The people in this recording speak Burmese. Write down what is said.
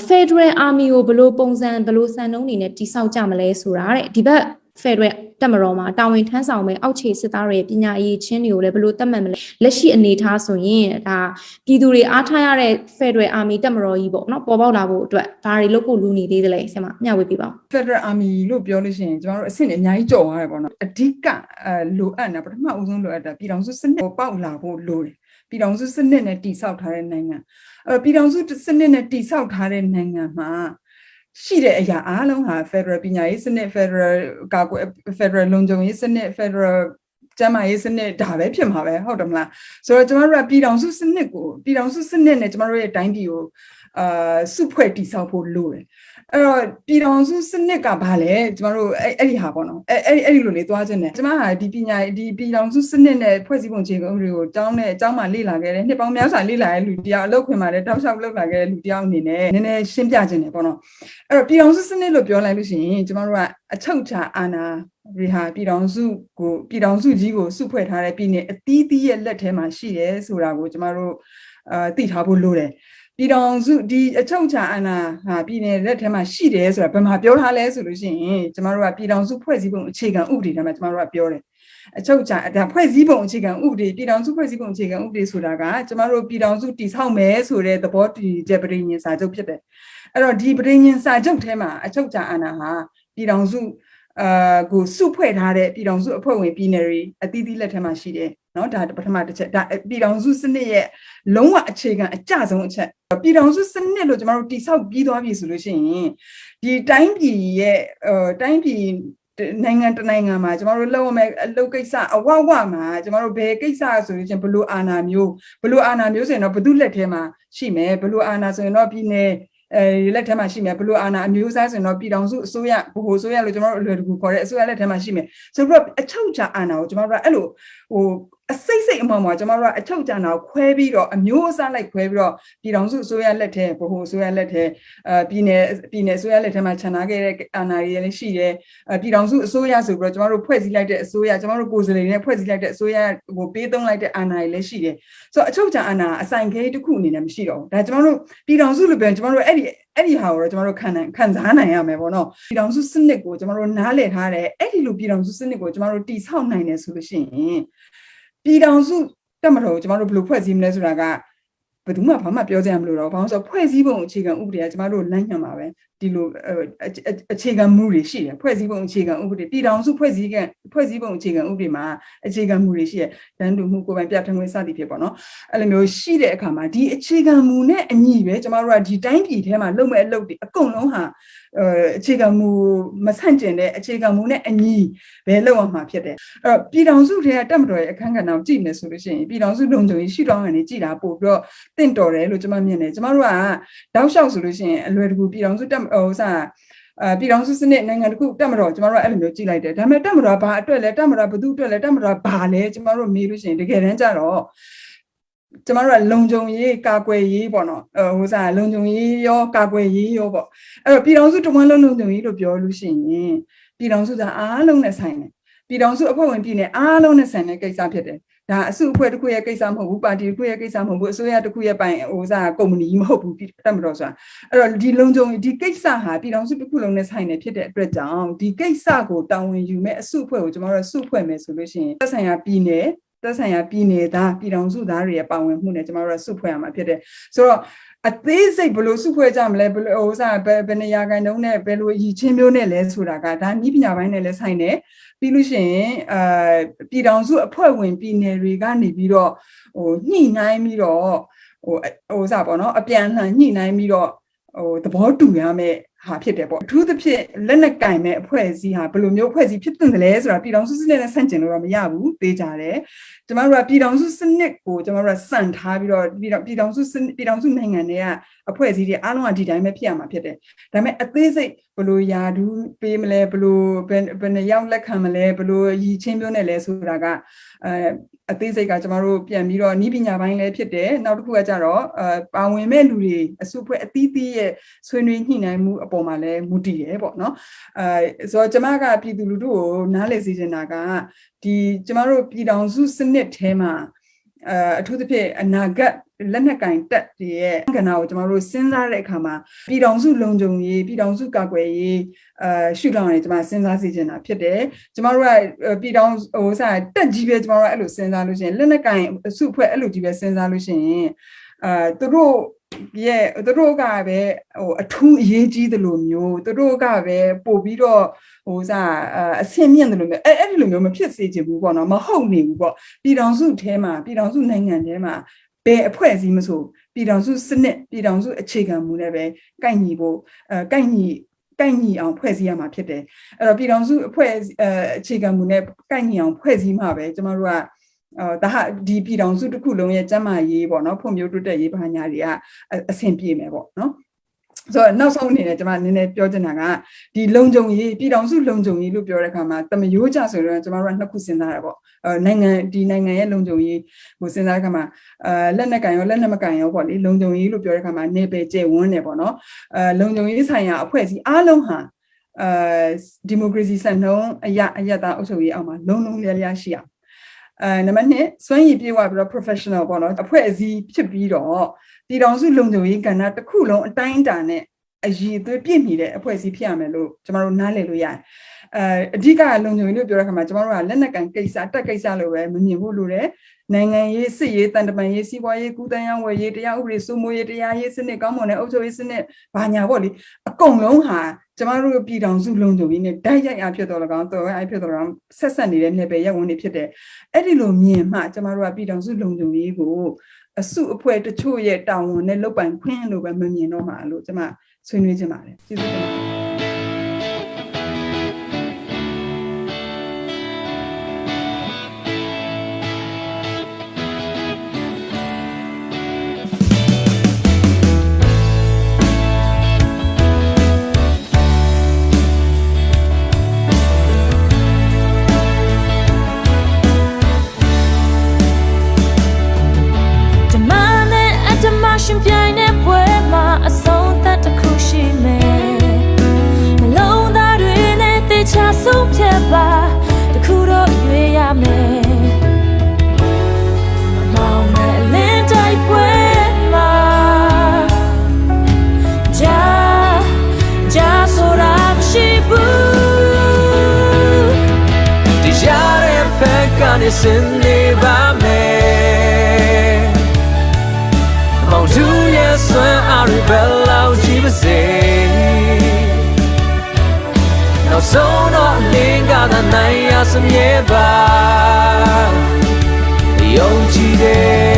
Federal Army ကိုဘယ်လိုပုံစံဘယ်လိုစံနှုန်းတွေနဲ့တိစောက်ကြမလဲဆိုတာတဲ့ဒီဘက် Federal တက်မတော်မှာတာဝန်ထမ်းဆောင်မဲ့အောက်ခြေစစ်သားတွေရဲ့ပညာရေးချင်းတွေကိုလည်းဘယ်လိုတတ်မှတ်မလဲလက်ရှိအနေအထားဆိုရင်ဒါပြည်သူတွေအားထားရတဲ့ Federal Army တက်မတော်ကြီးပေါ့နော်ပေါ်ပေါက်လာဖို့အတွက်ဒါတွေလုပ်ဖို့လူနေသေးတယ်လေဆင်မမျှဝေပြပါဦး Federal Army လို့ပြောလို့ရှိရင်ကျွန်တော်တို့အဆင့်တွေအများကြီးကြော်သွားတယ်ပေါ့နော်အဓိကအဲလိုအပ်တာပထမအဦးဆုံးလိုအပ်တာပြည်တော်စုစနစ်ကိုပေါက်လာဖို့လိုတယ် ပြည်တော်စုစနစ်နဲ့တည်ဆောက်ထားတဲ့နိုင်ငံအဲပြည်တော်စုစနစ်နဲ့တည်ဆောက်ထားတဲ့နိုင်ငံမှာရှိတဲ့အရာအားလုံးဟာ Federal ပညာရေးစနစ် Federal ကာကွယ် Federal လုံခြုံရေးစနစ် Federal ကျန်းမာရေးစနစ်ဒါပဲဖြစ်မှာပဲဟုတ်တယ်မလားဆိုတော့ကျမတို့ကပြည်တော်စုစနစ်ကိုပြည်တော်စုစနစ်နဲ့ကျမတို့ရဲ့တိုင်းပြည်ကိုအာစုဖွဲ့တည်ဆောက်ဖို့လိုတယ် အဲ့တော့ပြည်တော်စုစနစ်ကဘာလဲကျမတို့အဲ့အဲ့ဒီဟာပေါ့နော်အဲ့အဲ့ဒီအဲ့ဒီလိုလေးသွားခြင်းတယ်ကျမဟာဒီပညာဒီပြည်တော်စုစနစ်နဲ့ဖွဲ့စည်းပုံခြေကုပ်တွေကိုကျောင်းနဲ့ကျောင်းမှာလေ့လာခဲ့တဲ့နှစ်ပေါင်းများစွာလေ့လာတဲ့လူတယောက်အလုပ်ခွင်မှာလည်းတောက်လျှောက်လုပ်လာခဲ့တဲ့လူတယောက်အနေနဲ့နည်းနည်းရှင်းပြခြင်းတယ်ပေါ့နော်အဲ့တော့ပြည်တော်စုစနစ်လို့ပြောလိုက်လို့ရှိရင်ကျမတို့ကအချုပ်ချာအာဏာဒီဟာပြည်တော်စုကိုပြည်တော်စုကြီးကိုစုဖွဲ့ထားတဲ့ပြည်နယ်အသီးသီးရဲ့လက်ထဲမှာရှိတယ်ဆိုတာကိုကျမတို့အာသိထားဖို့လိုတယ် ပြည်တော်စုဒီအချုပ်ချာအာဏာဟာပြည်နယ်လက်ထဲမှာရှိတယ်ဆိုတာဘယ်မှာပြောထားလဲဆိုလို့ရှိရင်ကျမတို့ကပြည်တော်စုဖွဲ့စည်းပုံအခြေခံဥပဒေထဲမှာကျမတို့ကပြောတယ်အချုပ်ချာဒါဖွဲ့စည်းပုံအခြေခံဥပဒေပြည်တော်စုဖွဲ့စည်းပုံအခြေခံဥပဒေဆိုတာကကျမတို့ပြည်တော်စုတည်ဆောက်မယ်ဆိုတဲ့သဘောတူချက်ပရိညင်စာချုပ်ဖြစ်တယ်အဲ့တော့ဒီပရိညင်စာချုပ်ထဲမှာအချုပ်ချာအာဏာဟာပြည်တော်စုအာကိုစုဖွဲ့ထားတဲ့ပြည်တော်စုအဖွဲ့ဝင်ပြည်နယ်တွေအသီးသီးလက်ထက်မှာရှိတယ် နော်ဒါပထမတစ်ချက်ဒါပြည်တော်စုစနစ်ရဲ့လုံးဝအခြေခံအကျဆုံးအချက်ပြည်တော်စုစနစ်လို့ကျမတို့တိဆောက်ပြီးသွားပြီဆိုလို့ရှိရင်ဒီတိုင်းပြည်ရဲ့တိုင်းပြည်နိုင်ငံတနိုင်ငံမှာကျမတို့လုပ်ရမယ့်အလုပ်ကိစ္စအဝဝမှာကျမတို့ဘယ်ကိစ္စဆိုလို့ချင်းဘလို့အာဏာမျိုးဘလို့အာဏာမျိုးဆိုရင်တော့ဘသူလက်ထဲမှာရှိမယ်ဘလို့အာဏာဆိုရင်တော့ပြည်နယ်အဲလက်ထဲမှာရှိမယ်ဘလို့အာဏာအမျိုးအစားဆိုရင်တော့ပြည်တော်စုအစိုးရဘ ਹੁ အစိုးရလို့ကျမတို့အလွယ်တကူခေါ်တဲ့အစိုးရလက်ထဲမှာရှိမယ်ဆိုတော့အချုပ်ချာအာဏာကိုကျမတို့ကအဲ့လိုဟိုအစိတ်စိတ်အမှန်မှာကျွန်တော်တို့ကအချုပ်ချာနာကိုခွဲပြီးတော့အမျိုးအစားလိုက်ခွဲပြီးတော့ပြည်တော်စုအစိုးရလက်ထဲဘို့အစိုးရလက်ထဲအဲပြည်နယ်ပြည်နယ်အစိုးရလက်ထဲမှာခြံထားခဲ့တဲ့အာဏာတွေလည်းရှိတယ်အဲပြည်တော်စုအစိုးရဆိုပြီးတော့ကျွန်တော်တို့ဖွဲ့စည်းလိုက်တဲ့အစိုးရကျွန်တော်တို့ကိုယ်စားလှယ်တွေနဲ့ဖွဲ့စည်းလိုက်တဲ့အစိုးရဟိုပေးသုံးလိုက်တဲ့အာဏာတွေလည်းရှိတယ်ဆိုတော့အချုပ်ချာအာဏာအဆိုင်ခဲတစ်ခုအနေနဲ့မရှိတော့ဘူးဒါကျွန်တော်တို့ပြည်တော်စုလို့ပြောရင်ကျွန်တော်တို့အဲ့ဒီအဲ့ဒီဟာကိုတော့ကျွန်တော်တို့ခံနိုင်ခံစားနိုင်ရမယ်ပေါ့နော်ပြည်တော်စုစနစ်ကိုကျွန်တော်တို့နားလည်ထားတယ်အဲ့ဒီလိုပြည်တော်စုစနစ်ကိုကျွန်တော်တို့တည်ဆောက်နိုင်တယ်ဆိုလို့ရှိရင် ပြည်တော်စုတက်မတော်ကျွန်တော်တို့ဘယ်လိုဖွဲ့စည်းမလဲဆိုတာကဘယ်သူမှဘာမှပြောကြရမလို့တော့ဘာလို့ဆိုဖွဲ့စည်းပုံအခြေခံဥပဒေကကျွန်တော်တို့လမ်းညွှန်ပါပဲဒီလိုအခြေခံမှုတွေရှိတယ်ဖွဲ့စည်းပုံအခြေခံဥပဒေပြည်တော်စုဖွဲ့စည်းကဖွဲ့စည်းပုံအခြေခံဥပဒေမှာအခြေခံမှုတွေရှိတယ်တန်းတူမှုကိုယ်ပိုင်ပြဋ္ဌာန်းခွင့်စသည်ဖြစ်ပေါ့နော်အဲ့လိုမျိုးရှိတဲ့အခါမှာဒီအခြေခံမူနဲ့အညီပဲကျွန်တော်တို့ကဒီတိုင်းပြည်ထဲမှာလုပ်မဲ့အလုပ်တွေအကုန်လုံးဟာ အဲအခြေခံမူမဆန့်ကျင်တဲ့အခြေခံမူနဲ့အညီပဲလုပ်အောင်မှာဖြစ်တယ်အဲ့တော့ပြည်တော်စုတွေကတက်မတော်ရဲ့အခန်းကဏ္ဍကိုကြည့်နေဆိုလို့ရှိရင်ပြည်တော်စုလုံခြုံရေးရှိတော်ကနေကြည်တာပို့ပြီးတော့တင့်တော်တယ်လို့ကျွန်မမြင်တယ်ကျွန်တော်တို့ကတောက်လျှောက်ဆိုလို့ရှိရင်အလွယ်တကူပြည်တော်စုတက်ဟိုစအာပြည်တော်စုစနစ်နိုင်ငံတခုတက်မတော်ကျွန်တော်တို့အဲ့လိုမျိုးကြည့်လိုက်တယ်ဒါပေမဲ့တက်မတော်ဘာအတွက်လဲတက်မတော်ဘသူအတွက်လဲတက်မတော်ဘာလဲကျွန်တော်တို့မေးလို့ရှိရင်တကယ်တမ်းကျတော့ ကျမတို့ကလုံခြုံရေးကာကွယ်ရေးပေါ့နော်ဟိုစားလုံခြုံရေးရောကာကွယ်ရေးရောပေါ့အဲ့တော့ပြည်တော်စုတဝန်းလုံးလုံခြုံရေးလို့ပြောလို့ရှိရင်ပြည်တော်စုကအားလုံးနဲ့ဆိုင်တယ်ပြည်တော်စုအဖွဲ့ဝင်ပြည်နယ်အားလုံးနဲ့ဆိုင်တဲ့ကိစ္စဖြစ်တယ်ဒါအစုအဖွဲ့တစ်ခုရဲ့ကိစ္စမဟုတ်ဘူးပါတီတစ်ခုရဲ့ကိစ္စမဟုတ်ဘူးအစိုးရတစ်ခုရဲ့ပိုင်ဟိုစားကုမ္ပဏီမဟုတ်ဘူးတက်မတော်ဆိုတာအဲ့တော့ဒီလုံခြုံဒီကိစ္စဟာပြည်တော်စုတစ်ခုလုံးနဲ့ဆိုင်နေဖြစ်တဲ့အတွက်ကြောင့်ဒီကိစ္စကိုတာဝန်ယူမဲ့အစုအဖွဲ့ကိုကျွန်တော်တို့စုဖွဲ့မယ်ဆိုလို့ရှိရင်သက်ဆိုင်ရာပြည်နယ် သက်ဆိုင်ရာပြည်နယ်သားပြည်တော်စုသားတွေရဲ့ပါဝင်မှုနဲ့ကျွန်တော်တို့စုဖွဲ့ရမှာဖြစ်တယ်ဆိုတော့အသေးစိတ်ဘယ်လိုစုဖွဲ့ကြမလဲဘယ်လိုဟိုစားဘယ်ဘယ်နေရာကန်တုံးနဲ့ဘယ်လိုရည်ချင်းမျိုးနဲ့လဲဆိုတာကဒါနီးပညာပိုင်းနဲ့လဲဆိုင်တယ်ပြီးလို့ရှိရင်အာပြည်တော်စုအဖွဲ့ဝင်ပြည်နယ်တွေကနေပြီးတော့ဟိုညှိနှိုင်းပြီးတော့ဟိုဟိုစားပေါ့နော်အပြန်လှန်ညှိနှိုင်းပြီးတော့ဟိုသဘောတူရမယ် ဟာဖြစ်တယ်ပေါ့အထူးသဖြင့်လက်နက်ကင်မဲ့အဖွဲ့အစည်းဟာဘယ်လိုမျိုးအဖွဲ့အစည်းဖြစ်တဲ့လဲဆိုတာပြည်တော်စုစနစ်နဲ့ဆန့်ကျင်လို့တော့မရဘူးသိကြတယ်ကျမတို့ကပြည်တော်စုစနစ်ကိုကျမတို့ကစံထားပြီးတော့ပြည်တော်ပြည်တော်စုပြည်တော်စုနိုင်ငံတွေကအဖွဲ့အစည်းတွေအားလုံးကဒီတိုင်းပဲဖြစ်ရမှာဖြစ်တယ်ဒါပေမဲ့အသေးစိတ်ဘယ်လိုယာဒူးပေးမလဲဘယ်လိုဘယ်ဘယ်နှရောက်လက်ခံမလဲဘယ်လိုရည်ချင်းပြောနေလဲဆိုတာကအဲအသေးစိတ်ကကျမတို့ပြန်ပြီးတော့ဤပညာပိုင်းလည်းဖြစ်တယ်နောက်တစ်ခုကကြတော့အဲပါဝင်မဲ့လူတွေအစုဖွဲ့အသီးသီးရဲ့ဆွေးနွေးညှိနှိုင်းမှုအပေါ်မှာလည်းမူတည်တယ်ပေါ့နော်အဲဆိုတော့ကျမကပြည်သူလူထုကိုနားလည်စေချင်တာကဒီကျမတို့ပြည်တော်စုစနစ်ထဲမှာအဲအထူးသဖြင့်အနာဂတ် လက်နက်ကင်တက်တွေရဲ့ကဏ္ဍကိုကျမတို့စဉ်းစားတဲ့အခါမှာပြည်တော်စုလုံခြုံရေးပြည်တော်စုကာကွယ်ရေးအဲရှုထောင့်နဲ့ကျမစဉ်းစားစီချင်တာဖြစ်တယ်ကျမတို့ကပြည်တော်ဟိုစားတက်ကြီးပဲကျမတို့အဲ့လိုစဉ်းစားလို့ရှိရင်လက်နက်ကင်အစုအဖွဲ့အဲ့လိုကြီးပဲစဉ်းစားလို့ရှိရင်အဲသူတို့ရဲ့သူတို့ကပဲဟိုအထူးအရေးကြီးတယ်လို့မျိုးသူတို့ကပဲပို့ပြီးတော့ဟိုစားအဆင့်မြင့်တယ်လို့မျိုးအဲ့အဲ့ဒီလိုမျိုးမဖြစ်စေချင်ဘူးပေါ့နော်မဟုတ်နေဘူးပေါ့ပြည်တော်စုထဲမှာပြည်တော်စုနိုင်ငံထဲမှာ ဘယ်အဖွဲ့အစည်းမဆိုပြည်တော်စုစနစ်ပြည်တော်စုအခြေခံမူနဲ့ပဲကိုက်ညီဖို့အဲကိုက်ညီကိုက်ညီအောင်ဖွဲ့စည်းရမှာဖြစ်တယ်အဲ့တော့ပြည်တော်စုအဖွဲ့အဲအခြေခံမူနဲ့ကိုက်ညီအောင်ဖွဲ့စည်းမှာပဲကျမတို့ကအော်ဒါဟာဒီပြည်တော်စုတစ်ခုလုံးရဲ့ကျန်းမာရေးပေါ့နော်ဖွံ့ဖြိုးတိုးတက်ရေးဘာညာတွေကအအဆင်ပြေမယ်ပေါ့နော် ဆိုတော့နောက်ဆုံးအနေနဲ့ကျွန်မနည်းနည်းပြောချင်တာကဒီလုံခြုံရေးပြည်တော်စုလုံခြုံရေးလို့ပြောတဲ့အခါမှာတမယိုးကြဆိုတော့ကျွန်တော်တို့ကနှစ်ခုစဉ်းစားတာပေါ့အဲနိုင်ငံဒီနိုင်ငံရဲ့လုံခြုံရေးကိုစဉ်းစားတဲ့အခါမှာအဲလက်နက်ကန်ရောလက်နက်မကန်ရောပေါ့လေလုံခြုံရေးလို့ပြောတဲ့အခါမှာနေပယ်ကျဲဝန်းနေပေါ့နော်အဲလုံခြုံရေးဆိုင်ရာအဖွဲ့အစည်းအားလုံးဟာအဲဒီမိုကရေစီစံနှုန်းအရအရတာအုပ်ချုပ်ရေးအောက်မှာလုံလုံလျားလျားရှိအောင်အဲနံပါတ်1စွမ်းရည်ပြေဝပြီးတော့ professional ပေါ့နော်အဖွဲ့အစည်းဖြစ်ပြီးတော့ ပြည်တော်စုလုံခြုံရေးကဏ္ဍတစ်ခုလုံးအတိုင်းအတာနဲ့အည်အသွေးပြည့်မီတဲ့အဖွဲ့အစည်းဖြစ်ရမယ်လို့ကျွန်တော်တို့နားလည်လို့ရတယ်အဲအဓိကလုံခြုံရေးလို့ပြောတဲ့အခါမှာကျွန်တော်တို့ကလက်နက်ကန်ကိစ္စတက်ကိစ္စလို့ပဲမမြင်ဖို့လိုတယ်နိုင်ငံရေးစစ်ရေးတန်တမန်ရေးစီးပွားရေးကူးတန်းရောင်းဝယ်ရေးတရားဥပဒေစိုးမိုးရေးတရားရေးစနစ်ကောင်းမွန်တဲ့အုပ်ချုပ်ရေးစနစ်ဘာညာပေါ့လေအကုန်လုံးဟာကျမတို့ပြည်ထောင်စုလုံခြုံရေးနဲ့ဓာတ်ရိုက်အားဖြစ်တော်လကောင်တော်ရိုက်ဖြစ်တော်လကောင်ဆက်ဆက်နေတဲ့နယ်ပယ်ရက်ဝင်တွေဖြစ်တဲ့အဲ့ဒီလိုမြင်မှကျမတို့ကပြည်ထောင်စုလုံခြုံရေးကို အစုအဖွဲ့တချို့ရဲ့တာဝန်နဲ့လုပ်ပိုင်ခွင့်လို့ပဲမမြင်တော့မှာလို့ကျမဆွေးနွေးခြင်းပါတယ်ကျေးဇူးတင်ပါတယ် စမြဲပါ။ယုံကြည်တယ်